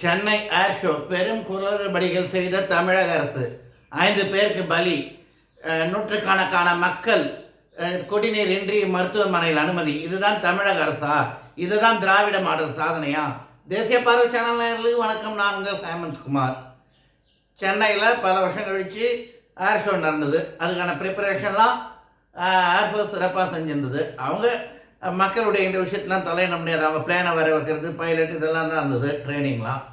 சென்னை ஏர் show பெரும் குளறுபடிகள் செய்த தமிழக அரசு. ஐந்து பேருக்கு பலி. நூற்றுக்கணக்கான மக்கள் குடிநீர் இன்றி மருத்துவமனையில் அனுமதி. இதுதான் தமிழக அரசா? இதுதான் திராவிட மாடல் சாதனையா? தேசிய பார்வை சேனல் வணக்கம். நான் உங்கள் ஹேமந்த் குமார் சென்னையில் பல வருஷம் கழித்து ஏர் ஷோ நடந்தது. அதுக்கான ப்ரிப்பரேஷன்லாம் ஏர்ஃபோர்ஸ் சிறப்பாக செஞ்சிருந்தது. அவங்க மக்களுடைய இந்த விஷயத்தெலாம் தலையிட முடியாது. அவங்க பிளேனை வர வைக்கிறது பைலட் இதெல்லாம் தான் இருந்தது ட்ரைனிங்லாம்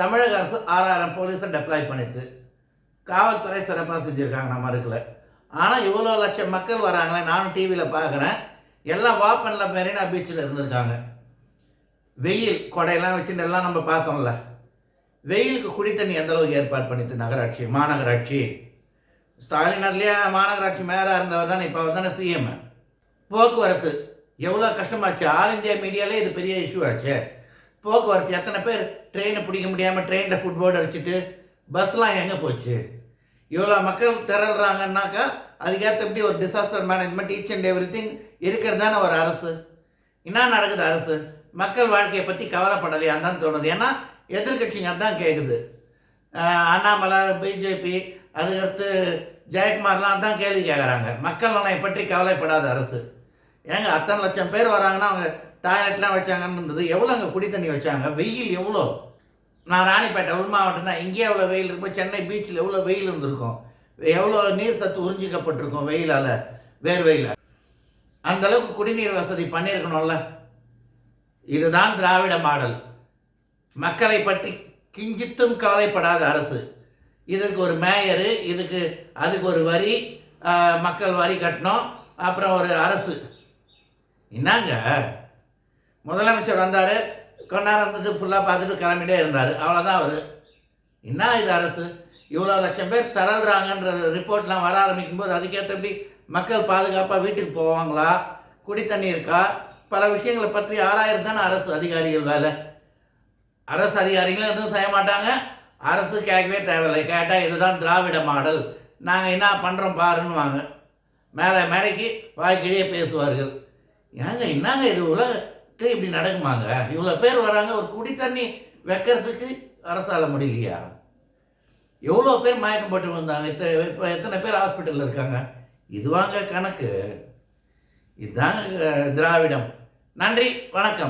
தமிழக அரசு ஆறாயிரம் போலீஸை டெப்ளாய் பண்ணிது காவல்துறை சிறப்பாக செஞ்சுருக்காங்க நம்ம இருக்கல. ஆனால் இவ்வளோ லட்சம் மக்கள் வராங்களே நானும் டிவியில் பார்க்குறேன் எல்லாம் வாப்பனில் மெரினா பீச்சில் இருந்திருக்காங்க. வெயில் கொடையெல்லாம் வச்சுட்டு எல்லாம் நம்ம பார்த்தோம்ல. வெயிலுக்கு குடி தண்ணி எந்த அளவுக்கு ஏற்பாடு பண்ணித்து நகராட்சி மாநகராட்சி? ஸ்டாலினர்லேயே மாநகராட்சி மேயராக இருந்தவர் தான் இப்போ தானே சிஎம் போக்குவரத்து எவ்வளோ கஷ்டமாச்சு? ஆல் இந்தியா மீடியாலே இது பெரிய இஷ்யூ ஆச்சு. போக்குவரத்து. எத்தனை பேர் ட்ரெயினை பிடிக்க முடியாமல் ட்ரெயினில் ஃபுட் போர்டு அடிச்சுட்டு பஸ்லாம் எங்கே போச்சு? இவ்வளோ மக்கள் திரள்றாங்கன்னாக்கா அதுக்கேற்றபடி ஒரு disaster management each and everything இருக்கிறது தானே ஒரு அரசு. என்ன நடக்குது அரசு? மக்கள் வாழ்க்கையை பற்றி கவலைப்படலையான்னு தான் தோணுது. ஏன்னா எதிர்கட்சிங்க தான் கேட்குது அண்ணாமலை பிஜேபி அதுக்கடுத்து ஜெயக்குமார்லாம் தான் கேள்வி கேட்குறாங்க மக்கள் நலனை பற்றி கவலைப்படாத அரசு. ஏங்க அத்தனை லட்சம் பேர் வராங்கன்னா அவங்க டாய்லெட்லாம் வச்சாங்கன்னு இருந்தது எவ்வளோ அங்கே குடி தண்ணி வச்சாங்க? வெயில் எவ்வளோ நான் ராணிப்பேட்டை உள் மாவட்டம் தான். இங்கேயே எவ்வளோ வெயில் இருக்கும் சென்னை பீச்சில் எவ்வளோ வெயில் இருந்திருக்கும்? எவ்வளோ நீர் சத்து உறிஞ்சிக்கப்பட்டிருக்கும் வெயிலால்? வேர்வையில் அந்த அந்தளவுக்கு குடிநீர் வசதி பண்ணியிருக்கணும்ல? இதுதான் திராவிட மாடல். மக்களை பற்றி கிஞ்சித்தும் கவலைப்படாத அரசு. இதுக்கு ஒரு மேயரு இதுக்கு அதுக்கு ஒரு வரி மக்கள் வரி கட்டணும். அப்புறம் ஒரு அரசு. என்னங்க? முதலமைச்சர் வந்தார் கொஞ்ச நேரம் இருந்துட்டு ஃபுல்லாக பார்த்துட்டு கிளம்பிட்டே இருந்தார். அவ்வளோதான் அவர். என்ன இது அரசு? இவ்வளோ லட்சம் பேர் தரல்றாங்கன்ற ரிப்போர்ட்லாம் வர ஆரம்பிக்கும் போது அதுக்கேற்றபடி மக்கள் பாதுகாப்பாக வீட்டுக்கு போவாங்களா? குடி தண்ணி இருக்கா? பல விஷயங்களை பற்றி ஆராயிரம் தானே அரசு அதிகாரிகள் வேலை. அரசு அதிகாரிகளும் எதுவும் செய்ய மாட்டாங்க. அரசு கேட்கவே தேவையில்லை. கேட்டால் இதுதான் திராவிட மாடல். நாங்கள் என்ன பண்ணுறோம் பாருன்னுவாங்க. மேலே மேடைக்கு வாய்க்கிடையே பேசுவார்கள். ஏங்க என்னங்க இது உலக இப்படி நடக்குமாங்க? இவ்வளோ பேர் வராங்க ஒரு குடி தண்ணி வைக்கிறதுக்கு அரசால முடியலையா? எவ்வளோ பேர் மயக்கம் போட்டு வந்தாங்க? இத்தனை இப்போ எத்தனை பேர் ஹாஸ்பிட்டலில் இருக்காங்க? இதுவாங்க கணக்கு. இதுதாங்க திராவிடம். நன்றி வணக்கம்.